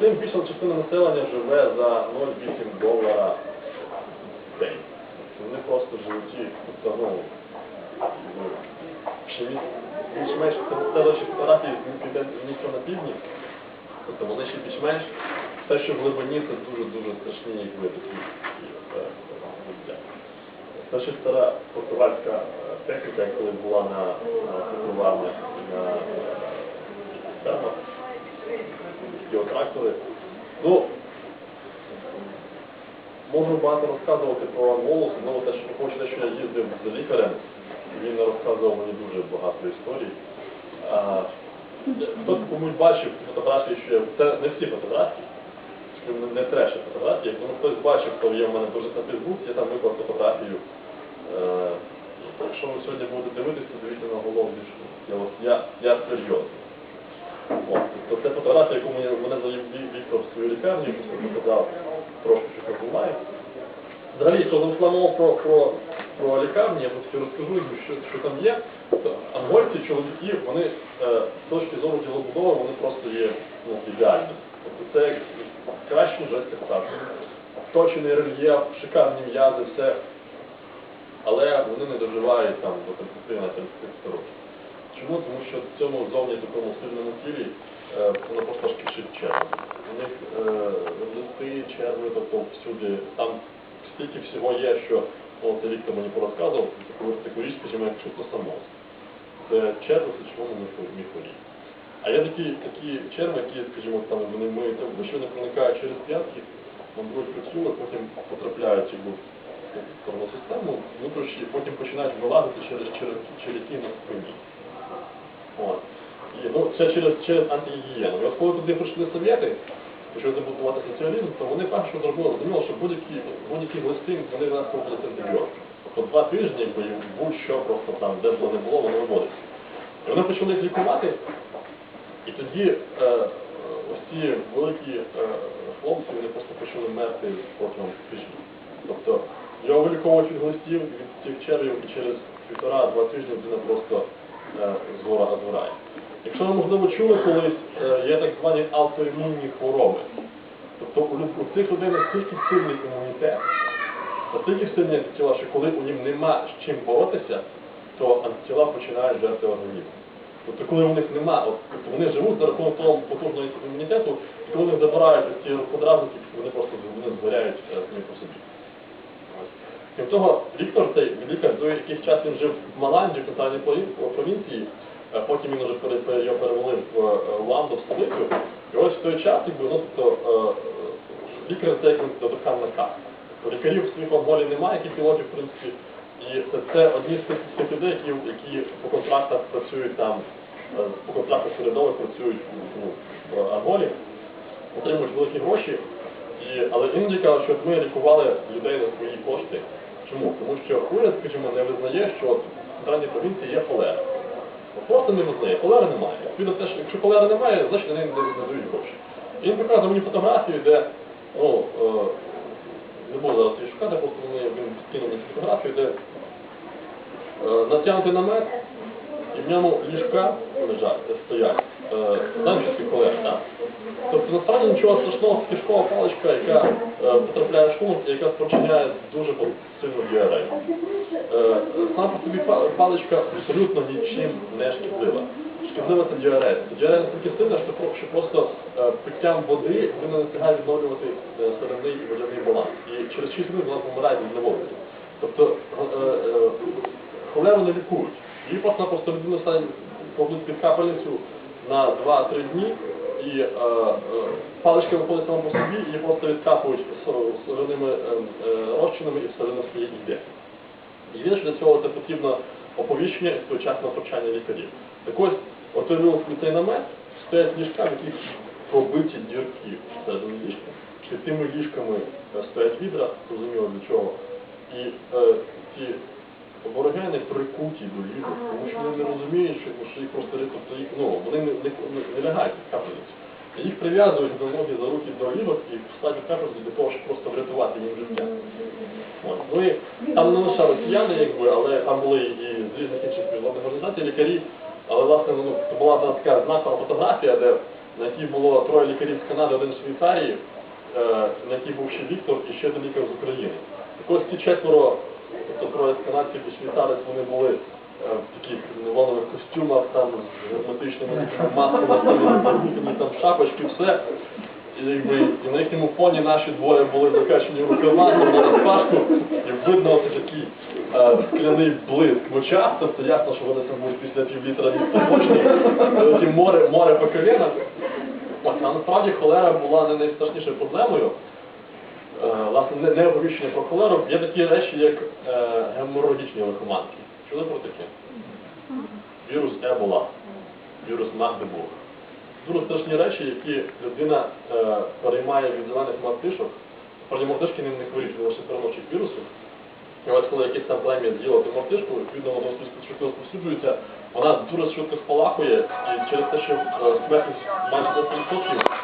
цим більша частина населення живе за 0,8 долара в день. Вони просто живуть, і, тобто, ну, більш-менш це фотографії з південного на півдні. Тобто вони ще більш-менш все, що в глибині, це дуже-дуже страшні якби такі. Це ще стара португальська е, техніка, коли була на, на тренуваннях на е, фермах, геотрактори. Ну, можу багато розказувати про Анголу, особливо те, що хочу те, що я їздив з лікарем. Він розказував мені дуже багато історій. А, Хтось комусь бачив фотографії, що я- це не всі фотографії, не, треші фотографії. Якщо хтось бачив, хто є в мене дуже на Фейсбуці, я там виклав фотографію. Е, якщо ви сьогодні будете дивитися, дивіться на голову. Я, я серйозно. Це фотографія, яку мені, мене завів Віктор в свою лікарню, показав трошки, що буває. Взагалі, зайшла мова про, про, про лікарні, я просто розкажу, що, що там є. Ангольці, чоловіки, вони е, з точки зору тілобудови, вони просто є ну, ідеальні. Тобто це ніж жесть так. Вточений рельєф, шикарні м'язи, все. Але вони не доживають там до 30 на 30 років. Чому? Тому що в цьому зовні такому сильному тілі воно просто кишить червом. У них е, листи, черви, тобто всюди, там стільки всього є, що ну, це Віктор мені порозказував, таку, таку річ, скажімо, як шутлосамоз. Це черви сечовому міхурі. А є такі, такі черви, які, скажімо, там вони миють обличчя, вони проникають через п'ятки, мандрують прицюли, потім потрапляють якби, в корну систему, внутрішні, потім починають вилазити через, через, через на спині. От. Ну, це через, через антигігієну. От коли туди прийшли совєти, почали забудувати соціалізм, то вони перше зробили, розуміли, що будь-які будь-які глисти, вони в нас проводять антибіотики. Тобто два тижні, будь-що просто там, де б не було, воно виводиться. І вони почали їх лікувати, і тоді е, ось ці великі е, хлопці, вони просто почали мерти протягом тижня. Тобто його виліковують від глистів, від цих червів, і через півтора-два тижні людина просто е, згора згорає. Якщо ви, можливо, чули колись, е, є так звані аутоімунні хвороби. Тобто у, цих людей настільки сильний імунітет, настільки сильні антитіла, що коли у них нема з чим боротися, то антитіла починають жерти організм. Тобто коли у них нема, тобто вони живуть за рахунок того потужного імунітету, і коли вони забирають ці подразники, вони просто вони згоряють е, самі по собі. Крім того, Віктор, цей лікар, до яких час він жив в Маланді, в центральній провінції, е, потім він вже його перевели в е, Ландо, в столицю. І ось в той час, якби, ну, тобто, е, е, лікар це як недоторканна каста. Тобто Лікарів своїх алкоголів немає, як і пілотів, в принципі. І це, одні з тих, людей, які, які по контрактах працюють там, е, по контрактах урядових працюють ну, в Анголі, отримують великі гроші. І, але іноді кажуть, що ми лікували людей за свої кошти. Чому? Тому що уряд, скажімо, не визнає, що в центральній провінції є холера. Просто не визнає, холери немає. Відповідно, те, що якщо холери немає, значить вони не дають гроші. І він показує мені фотографію, де, ну, не буду зараз її шукати, просто вони, він скинув мені фотографію, де е, натягнутий намет, і в ньому ліжка лежать, стоять. Е, Знаєш, що так? Тобто насправді нічого страшного, кишкова паличка, яка е, потрапляє в шлунок і яка спричиняє дуже сильну діарею. Е, Сама по собі паличка абсолютно нічим не шкідлива. Шкідлива це діарея. Діарея настільки сильна, що, просто е, питтям води вона не встигає відновлювати е, середний і водяний баланс. І через 6 хвилин вона помирає від зневоднення. Тобто е, е, холеру не лікують. Її просто-напросто людина стане кладуть під капельницю на 2-3 дні, і е, е, паличка виходить сама по собі, і просто відкапують соляними е, е, розчинами і все одно своє йде. Єдине, що для цього це потрібно оповіщення і своєчасне втручання лікарів. Так ось, от уявив собі цей намет, стоять ліжка, в яких пробиті дірки всередині ліжка. Під тими ліжками е, стоять відра, зрозуміло для чого. І е, ці аборигени прикуті до ліжок, тому що вони не розуміють, що, їх просто тобто їх, ну, вони не, не, не, не лягають в капельницю. Їх прив'язують до ноги за руки до лівок і вставлять капельницю для того, щоб просто врятувати їм життя. Ну і там не лише росіяни, якби, але там були і з різних інших міжнародних організацій лікарі. Але власне ну, це була одна така знакова фотографія, де на якій було троє лікарів з Канади, один з Швейцарії, е, на якій був ще Віктор і ще один лікар з України. Так ось ці четверо, тобто троє з канадців швейцарець, вони були е, в таких нейлонових костюмах, там з герметичними масками, там, шапочки, все. І, якби, і на їхньому фоні наші двоє були закачені рукава, на розпашку, і видно ось такий е, скляний блиск в очах, тобто ясно, що вони там будуть після півлітра відпочні, такі море, море по колінах. А насправді холера була не найстрашнішою проблемою. Е, Власне, не, не оповіщення про холеру. Є такі речі, як е, геморрагічні лихоманки. Чули про таке? Вірус Ебола, вірус Магдебург. Дуже страшні речі, які людина е, переймає від зелених мартишок. Справді мартишки не хворіють, вони лише переносять віруси. І от коли якесь там плем'я з'їло ту мартишку, відповідно воно швидко розповсюджується, вона дуже швидко спалахує, і через те, що смертність майже 10%,